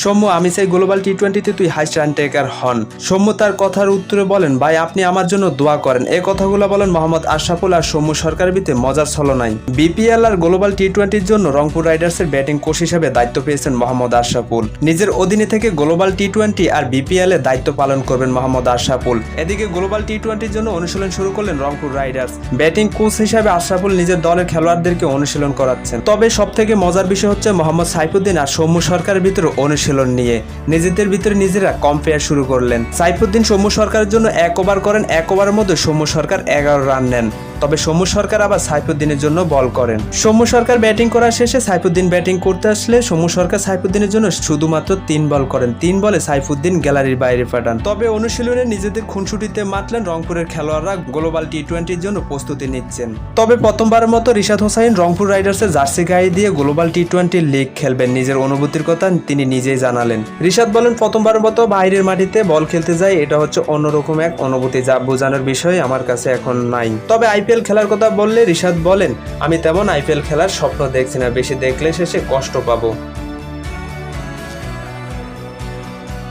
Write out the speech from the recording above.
সৌম্য, আমি চাই গ্লোবাল টি টোয়েন্টিতে তুই হাইস্ট রান টেকার হন। সৌম্য তার কথার উত্তরে বলেন, ভাই, আপনি আমার জন্য দোয়া করেন। এই কথাগুলো বলেন মোহাম্মদ আশরাফুল আর সৌম্য সরকারের ভিতরে মজার ছলনাই। বিপিএল আর গ্লোবাল টি টোয়েন্টির জন্য রংপুর রাইডার্সের ব্যাটিং কোচ হিসেবে দায়িত্ব পেয়েছেন মোহাম্মদ আশরাফুল। নিজের অধীনে থেকে গ্লোবাল টি টোয়েন্টি আর বিপিএল এ দায়িত্ব পালন করবেন মোহাম্মদ আশরাফুল। এদিকে গ্লোবাল টি টোয়েন্টির জন্য অনুশীলন শুরু করলেন রংপুর রাইডার্স। ব্যাটিং কোচ হিসেবে আশরাফুল নিজের দলের খেলোয়াড়দেরকে অনুশীলন করাচ্ছেন। তবে সব থেকে মজার বিষয় হচ্ছে মোহাম্মদ সাইফুদ্দিন আর সৌম্য সরকারের ভিতরে অনুশীলন নিয়ে। নিজেদের ভিতরে নিজেরা কম্পেয়ার শুরু করলেন। সাইফুদ্দিন সৌম্য সরকারের জন্য এক ওভার করেন, এক ওভারের মধ্যে সৌম্য সরকার এগারো রান নেন। তবে সৌম্য সরকার আবার সাইফুদ্দিনের জন্য বল করেন। সৌম্য সরকার ব্যাটিং করার শেষে সাইফুদ্দিন ব্যাটিং করতে আসলে সৌম্য সরকার সাইফুদ্দিনের জন্য শুধুমাত্র তিন বল করেন। তিন বলে সাইফুদ্দিন গ্যালারির বাইরে পাঠান। তবে অনুশীলনে নিজেদের খুনসুটিতে মাতলেন রংপুরের খেলোয়াড়রা গ্লোবাল টি টোয়েন্টির জন্য প্রস্তুতি নিচ্ছেন। তবে প্রথমবারের মতো রিশাদ হোসাইন রংপুর রাইডার্সের জার্সি গায়ে দিয়ে গ্লোবাল টি টোয়েন্টি লিগ খেলবেন। নিজের অনুভূতির কথা তিনি নিজেই জানালেন। রিশাদ বলেন, প্রথমবারের মতো বাইরের মাটিতে বল খেলতে যায় এটা হচ্ছে অন্যরকম এক অনুভূতি যা বোঝানোর বিষয় আমার কাছে এখন নাই। তবে আইপিএল খেলার কথা বললে রিশাদ বলেন, আমি তেমন আইপিএল খেলার স্বপ্ন দেখছি না, বেশি দেখলে শেষে কষ্ট পাবো।